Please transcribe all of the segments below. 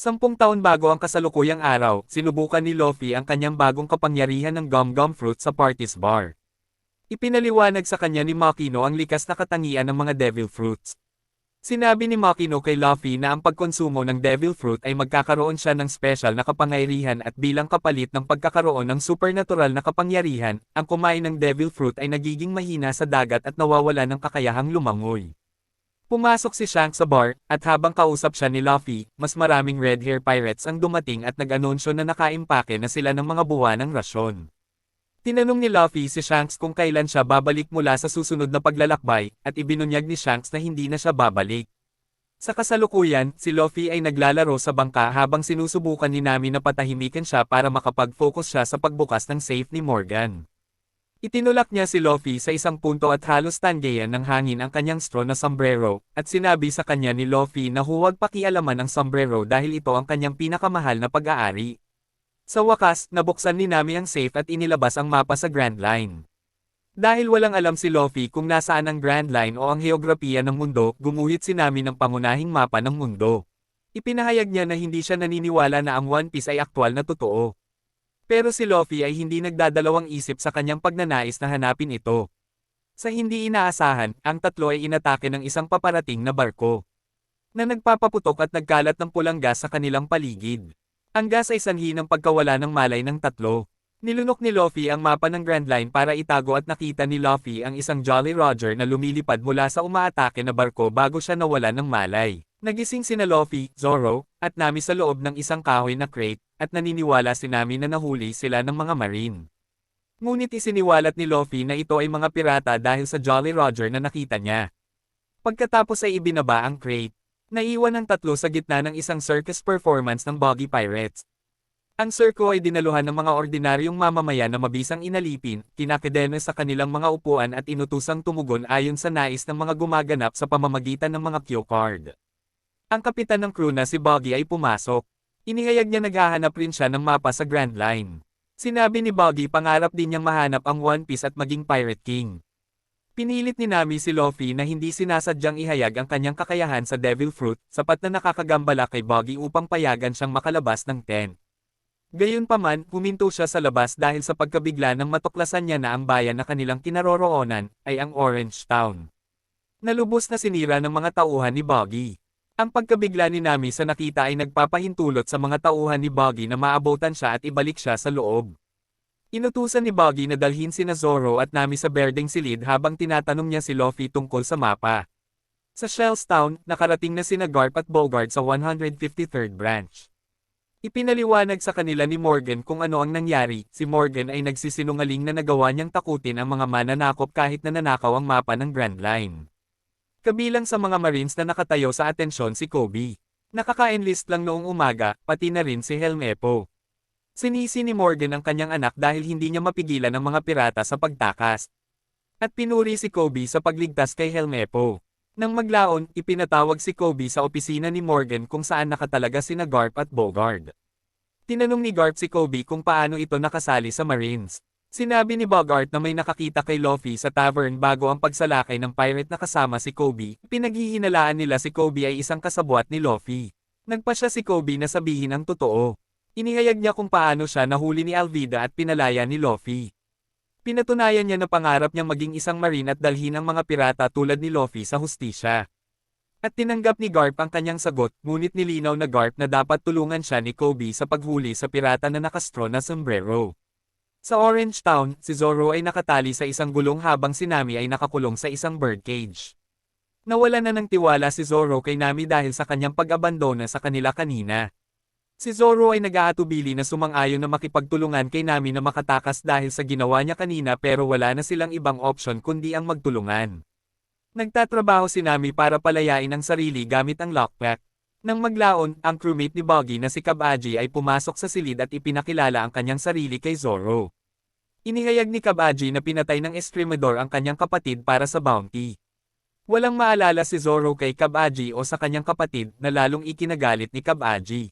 Sampung taon bago ang kasalukuyang araw, sinubukan ni Luffy ang kanyang bagong kapangyarihan ng Gum Gum Fruit sa Party's Bar. Ipinaliwanag sa kanya ni Makino ang likas na katangian ng mga Devil Fruits. Sinabi ni Makino kay Luffy na ang pagkonsumo ng Devil Fruit ay magkakaroon siya ng special na kapangyarihan at bilang kapalit ng pagkakaroon ng supernatural na kapangyarihan, ang kumain ng Devil Fruit ay nagiging mahina sa dagat at nawawala ng kakayahang lumangoy. Pumasok si Shanks sa bar, at habang kausap siya ni Luffy, mas maraming red hair pirates ang dumating at nag-anunsyo na nakaimpake na sila ng mga buwan ng rasyon. Tinanong ni Luffy si Shanks kung kailan siya babalik mula sa susunod na paglalakbay, at ibinunyag ni Shanks na hindi na siya babalik. Sa kasalukuyan, si Luffy ay naglalaro sa bangka habang sinusubukan ni Nami na patahimikan siya para makapag-focus siya sa pagbukas ng safe ni Morgan. Itinulak niya si Luffy sa isang punto at halos tanggayan ng hangin ang kanyang straw na sombrero, at sinabi sa kanya ni Luffy na huwag pakialaman ang sombrero dahil ito ang kanyang pinakamahal na pag-aari. Sa wakas, nabuksan ni Nami ang safe at inilabas ang mapa sa Grand Line. Dahil walang alam si Luffy kung nasaan ang Grand Line o ang heograpiya ng mundo, gumuhit si Nami ng pangunahing mapa ng mundo. Ipinahayag niya na hindi siya naniniwala na ang One Piece ay aktwal na totoo. Pero si Luffy ay hindi nagdadalawang isip sa kanyang pagnanais na hanapin ito. Sa hindi inaasahan, ang tatlo ay inatake ng isang paparating na barko. Na nagpapaputok at nagkalat ng pulang gas sa kanilang paligid. Ang gas ay sanhi ng pagkawala ng malay ng tatlo. Nilunok ni Luffy ang mapa ng Grand Line para itago at nakita ni Luffy ang isang Jolly Roger na lumilipad mula sa umaatake na barko bago siya nawala ng malay. Nagising sina Luffy, Zoro, at Nami sa loob ng isang kahoy na crate, at naniniwala si Nami na nahuli sila ng mga marine. Ngunit isiniwalat ni Luffy na ito ay mga pirata dahil sa Jolly Roger na nakita niya. Pagkatapos ay ibinaba ang crate, naiwan ang tatlo sa gitna ng isang circus performance ng Boggy Pirates. Ang circo ay dinaluhan ng mga ordinaryong mamamayan na mabisang inalipin, kinakadena sa kanilang mga upuan at inutusang tumugon ayon sa nais ng mga gumaganap sa pamamagitan ng mga cue card. Ang kapitan ng crew na si Boggy ay pumasok. Inihayag niya naghahanap rin siya ng mapa sa Grand Line. Sinabi ni Boggy pangarap din niyang mahanap ang One Piece at maging Pirate King. Pinilit ni Nami si Luffy na hindi sinasadyang ihayag ang kanyang kakayahan sa Devil Fruit, sapat na nakakagambala kay Boggy upang payagan siyang makalabas ng tent. Gayunpaman, huminto siya sa labas dahil sa pagkabigla nang matuklasan niya na ang bayan na kanilang kinaroroonan, ay ang Orange Town. Nalubos na sinira ng mga tauhan ni Boggy. Ang pagkabigla ni Nami sa nakita ay nagpapahintulot sa mga tauhan ni Boggy na maabutan siya at ibalik siya sa loob. Inutusan ni Boggy na dalhin sina Zoro at Nami sa berdeng silid habang tinatanong niya si Luffy tungkol sa mapa. Sa Shells Town, nakarating na sina Garp at Bogard sa 153rd branch. Ipinaliwanag sa kanila ni Morgan kung ano ang nangyari, si Morgan ay nagsisinungaling na nagawa niyang takutin ang mga mananakop kahit na nanakaw ang mapa ng Grand Line. Kabilang sa mga Marines na nakatayo sa atensyon si Kobe. Nakaka-enlist lang noong umaga, pati na rin si Helmepo. Sinisi ni Morgan ang kanyang anak dahil hindi niya mapigilan ang mga pirata sa pagtakas. At pinuri si Kobe sa pagligtas kay Helmepo. Nang maglaon, ipinatawag si Kobe sa opisina ni Morgan kung saan nakatalaga sina Garp at Bogard. Tinanong ni Garp si Kobe kung paano ito nakasali sa Marines. Sinabi ni Bogart na may nakakita kay Luffy sa tavern bago ang pagsalakay ng pirate na kasama si Kobe. Pinaghihinalaan nila si Kobe ay isang kasabwat ni Luffy. Nagpa siya si Kobe na sabihin ang totoo. Inihayag niya kung paano siya nahuli ni Alvida at pinalaya ni Luffy. Pinatunayan niya na pangarap niyang maging isang marine at dalhin ang mga pirata tulad ni Luffy sa hustisya. At tinanggap ni Garp ang kanyang sagot, ngunit nilinaw na Garp na dapat tulungan siya ni Kobe sa paghuli sa pirata na nakastro na sombrero. Sa Orange Town, si Zoro ay nakatali sa isang gulong habang si Nami ay nakakulong sa isang birdcage. Nawala na ng tiwala si Zoro kay Nami dahil sa kanyang pag-abandona sa kanila kanina. Si Zoro ay nag-aatubili na sumang-ayon na makipagtulungan kay Nami na makatakas dahil sa ginawa niya kanina pero wala na silang ibang option kundi ang magtulungan. Nagtatrabaho si Nami para palayain ang sarili gamit ang lockpack. Nang maglaon, ang crewmate ni Boggy na si Kabaji ay pumasok sa silid at ipinakilala ang kanyang sarili kay Zoro. Inihayag ni Kabaji na pinatay ng Estremador ang kanyang kapatid para sa bounty. Walang maalala si Zoro kay Kabaji o sa kanyang kapatid na lalong ikinagalit ni Kabaji.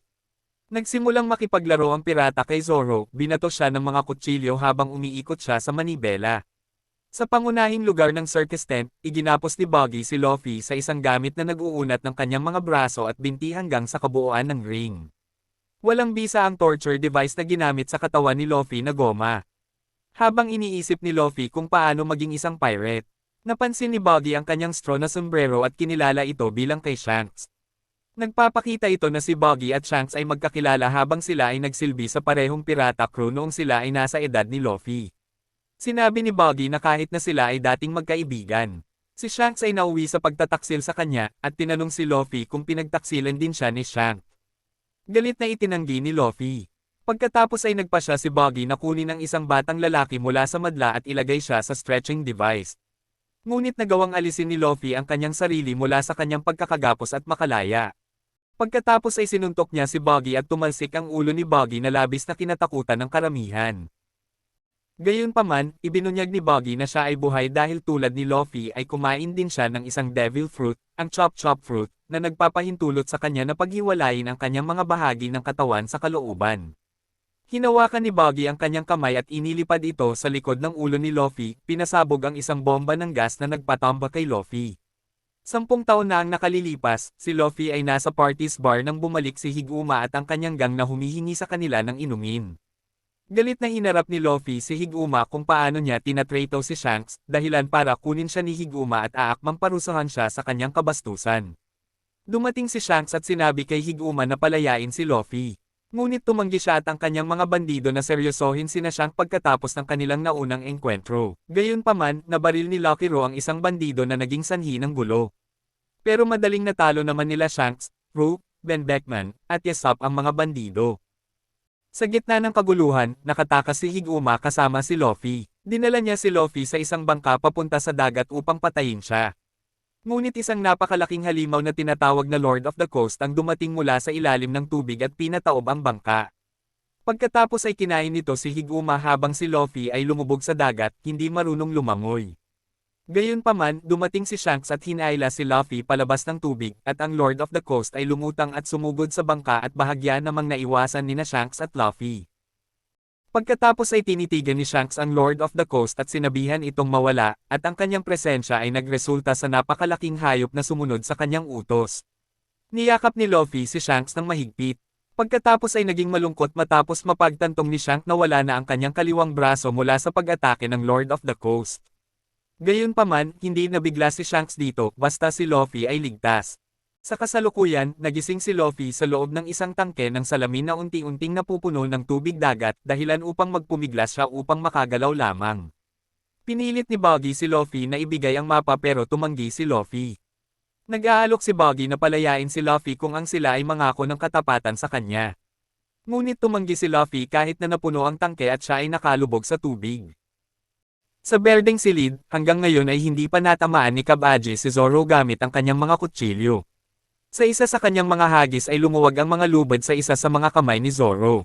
Nagsimulang makipaglaro ang pirata kay Zoro, binato siya ng mga kutsilyo habang umiikot siya sa manibela. Sa pangunahing lugar ng circus tent, iginapos ni Boggy si Luffy sa isang gamit na nag-uunat ng kanyang mga braso at binti hanggang sa kabuuan ng ring. Walang bisa ang torture device na ginamit sa katawan ni Luffy na goma. Habang iniisip ni Luffy kung paano maging isang pirate, napansin ni Buggy ang kanyang straw na sombrero at kinilala ito bilang kay Shanks. Nagpapakita ito na si Buggy at Shanks ay magkakilala habang sila ay nagsilbi sa parehong pirata crew noong sila ay nasa edad ni Luffy. Sinabi ni Buggy na kahit na sila ay dating magkaibigan, Si Shanks ay nauwi sa pagtataksil sa kanya, at tinanong si Luffy kung pinagtaksilan din siya ni Shanks. Galit na itinanggi ni Luffy. Pagkatapos ay nagpa siya si Buggy na kunin ang isang batang lalaki mula sa madla at ilagay siya sa stretching device. Ngunit nagawang alisin ni Luffy ang kanyang sarili mula sa kanyang pagkakagapos at makalaya. Pagkatapos ay sinuntok niya si Buggy at tumalsik ang ulo ni Buggy na labis na kinatakutan ng karamihan. Gayunpaman, ibinunyag ni Buggy na siya ay buhay dahil tulad ni Luffy ay kumain din siya ng isang devil fruit, ang chop chop fruit, na nagpapahintulot sa kanya na paghiwalayin ang kanyang mga bahagi ng katawan sa kalooban. Hinawakan ni Buggy ang kanyang kamay at inilipad ito sa likod ng ulo ni Luffy, pinasabog ang isang bomba ng gas na nagpatamba kay Luffy. Sampung taon na ang nakalilipas, si Luffy ay nasa parties bar nang bumalik si Higuma at ang kanyang gang na humihingi sa kanila ng inumin. Galit na hinarap ni Luffy si Higuma kung paano niya tinatrato si Shanks, dahilan para kunin siya ni Higuma at aakmang parusahan siya sa kanyang kabastusan. Dumating si Shanks at sinabi kay Higuma na palayain si Luffy. Ngunit tumanggi siya at ang kanyang mga bandido na seryosohin sina Shanks pagkatapos ng kanilang naunang engkwentro. Gayunpaman, nabaril ni Lucky Ro ang isang bandido na naging sanhi ng gulo. Pero madaling natalo naman nila Shanks, Ro, Ben Beckman, at Yasop ang mga bandido. Sa gitna ng kaguluhan, nakatakas si Higuma kasama si Luffy. Dinala niya si Luffy sa isang bangka papunta sa dagat upang patayin siya. Ngunit isang napakalaking halimaw na tinatawag na Lord of the Coast ang dumating mula sa ilalim ng tubig at pinataob ang bangka. Pagkatapos ay kinain nito si Higuma habang si Luffy ay lumubog sa dagat, hindi marunong lumangoy. Gayunpaman, dumating si Shanks at hinayla si Luffy palabas ng tubig, at ang Lord of the Coast ay lumutang at sumugod sa bangka at bahagya namang naiwasan ni na Shanks at Luffy. Pagkatapos ay tinitigan ni Shanks ang Lord of the Coast at sinabihan itong mawala, at ang kanyang presensya ay nagresulta sa napakalaking hayop na sumunod sa kanyang utos. Niyakap ni Luffy si Shanks ng mahigpit. Pagkatapos ay naging malungkot matapos mapagtantong ni Shanks na wala na ang kanyang kaliwang braso mula sa pag-atake ng Lord of the Coast. Gayunpaman, hindi nabigla si Shanks dito, basta si Luffy ay ligtas. Sa kasalukuyan, nagising si Luffy sa loob ng isang tangke ng salamin na unti-unting napupuno ng tubig dagat, dahilan upang magpumiglas siya upang makagalaw lamang. Pinilit ni Buggy si Luffy na ibigay ang mapa pero tumanggi si Luffy. Nag-aalok si Buggy na palayain si Luffy kung ang sila ay mangako ng katapatan sa kanya. Ngunit tumanggi si Luffy kahit na napuno ang tangke at siya ay nakalubog sa tubig. Sa berdeng silid, hanggang ngayon ay hindi pa natamaan ni Kabaji si Zoro gamit ang kanyang mga kutsilyo. Sa isa sa kanyang mga hagis ay lumuwag ang mga lubad sa isa sa mga kamay ni Zoro.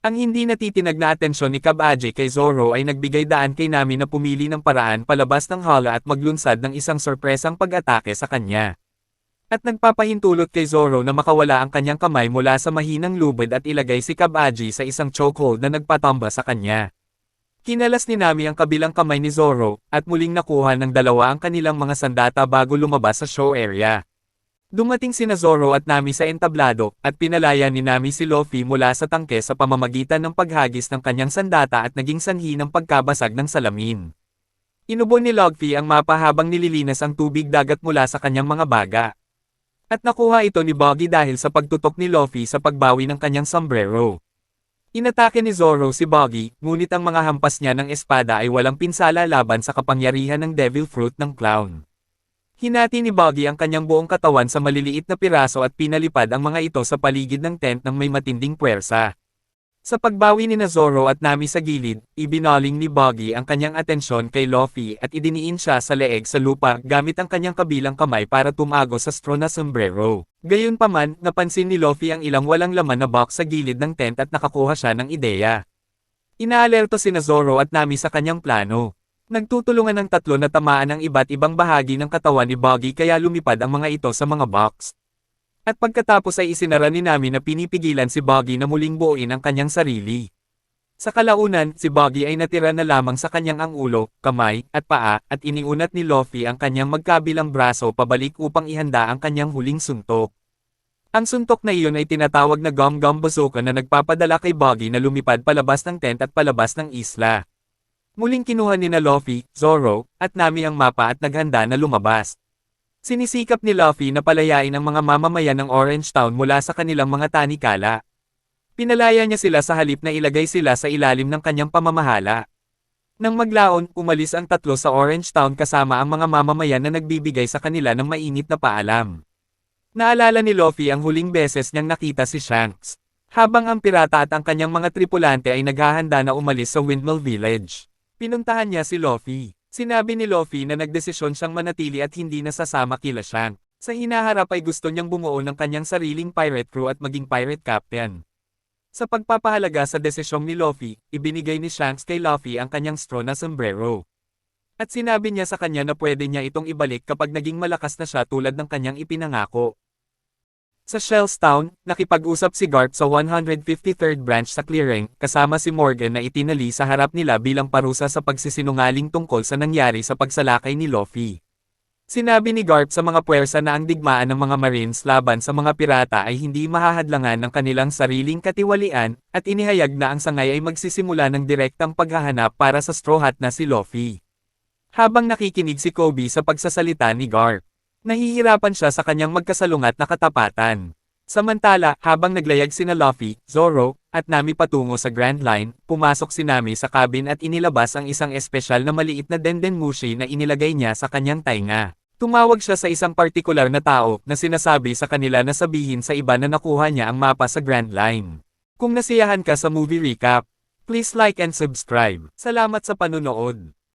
Ang hindi natitinag na atensyon ni Kabaji kay Zoro ay nagbigay daan kay Nami na pumili ng paraan palabas ng hala at maglunsad ng isang sorpresang pag-atake sa kanya. At nagpapahintulot kay Zoro na makawala ang kanyang kamay mula sa mahinang lubad at ilagay si Kabaji sa isang chokehold na nagpatamba sa kanya. Kinalas ni Nami ang kabilang kamay ni Zoro, at muling nakuha ng dalawa ang kanilang mga sandata bago lumabas sa show area. Dumating sina Zoro at Nami sa entablado, at pinalaya ni Nami si Luffy mula sa tangke sa pamamagitan ng paghagis ng kanyang sandata at naging sanhi ng pagkabasag ng salamin. Inubo ni Luffy ang mapa habang nililinas ang tubig dagat mula sa kanyang mga baga. At nakuha ito ni Boggy dahil sa pagtutok ni Luffy sa pagbawi ng kanyang sombrero. Inatake ni Zoro si Buggy, ngunit ang mga hampas niya ng espada ay walang pinsala laban sa kapangyarihan ng Devil Fruit ng Clown. Hinati ni Buggy ang kanyang buong katawan sa maliliit na piraso at pinalipad ang mga ito sa paligid ng tent ng may matinding puwersa. Sa pagbawi ni Zoro at Nami sa gilid, ibinaling ni Buggy ang kanyang atensyon kay Luffy at idiniin siya sa leeg sa lupa gamit ang kanyang kabilang kamay para tumago sa straw na sombrero. Gayunpaman, napansin ni Luffy ang ilang walang laman na box sa gilid ng tent at nakakuha siya ng ideya. Inaalerto si Zoro at Nami sa kanyang plano. Nagtutulungan ng tatlo na tamaan ang iba't ibang bahagi ng katawan ni Buggy kaya lumipad ang mga ito sa mga box. At pagkatapos ay isinara ni Nami na pinipigilan si Buggy na muling buuin ang kanyang sarili. Sa kalaunan, si Buggy ay natira na lamang sa kanyang ang ulo, kamay, at paa, at iniunat ni Luffy ang kanyang magkabilang braso pabalik upang ihanda ang kanyang huling suntok. Ang suntok na iyon ay tinatawag na Gum Gum Bazooka na nagpapadala kay Boggy na lumipad palabas ng tent at palabas ng isla. Muling kinuha ni na Luffy, Zoro, at Nami ang mapa at naghanda na lumabas. Sinisikap ni Luffy na palayain ang mga mamamayan ng Orange Town mula sa kanilang mga tanikala. Pinalaya niya sila sa halip na ilagay sila sa ilalim ng kanyang pamamahala. Nang maglaon, umalis ang tatlo sa Orange Town kasama ang mga mamamayan na nagbibigay sa kanila ng mainit na paalam. Naalala ni Luffy ang huling beses niyang nakita si Shanks. Habang ang pirata at ang kanyang mga tripulante ay naghahanda na umalis sa Windmill Village. Pinuntahan niya si Luffy. Sinabi ni Luffy na nagdesisyon siyang manatili at hindi nasasama kila Shanks. Sa hinaharap ay gusto niyang bumuo ng kanyang sariling pirate crew at maging pirate captain. Sa pagpapahalaga sa desisyong ni Luffy, ibinigay ni Shanks kay Luffy ang kanyang straw na sombrero. At sinabi niya sa kanya na pwede niya itong ibalik kapag naging malakas na siya tulad ng kanyang ipinangako. Sa Shells Town, nakipag-usap si Garp sa 153rd branch sa clearing, kasama si Morgan na itinali sa harap nila bilang parusa sa pagsisinungaling tungkol sa nangyari sa pagsalakay ni Luffy. Sinabi ni Garp sa mga puwersa na ang digmaan ng mga Marines laban sa mga pirata ay hindi mahahadlangan ng kanilang sariling katiwalian, at inihayag na ang sangay ay magsisimula ng direktang paghahanap para sa Straw Hat na si Luffy. Habang nakikinig si Kobe sa pagsasalita ni Garp, nahihirapan siya sa kanyang magkasalungat na katapatan. Samantala, habang naglayag sina Luffy, Zoro, at Nami patungo sa Grand Line, pumasok si Nami sa cabin at inilabas ang isang espesyal na maliit na dendenmushi na inilagay niya sa kanyang tainga. Tumawag siya sa isang partikular na tao na sinasabi sa kanila na sabihin sa iba na nakuha niya ang mapa sa Grand Line. Kung nasiyahan ka sa movie recap, please like and subscribe. Salamat sa panunood.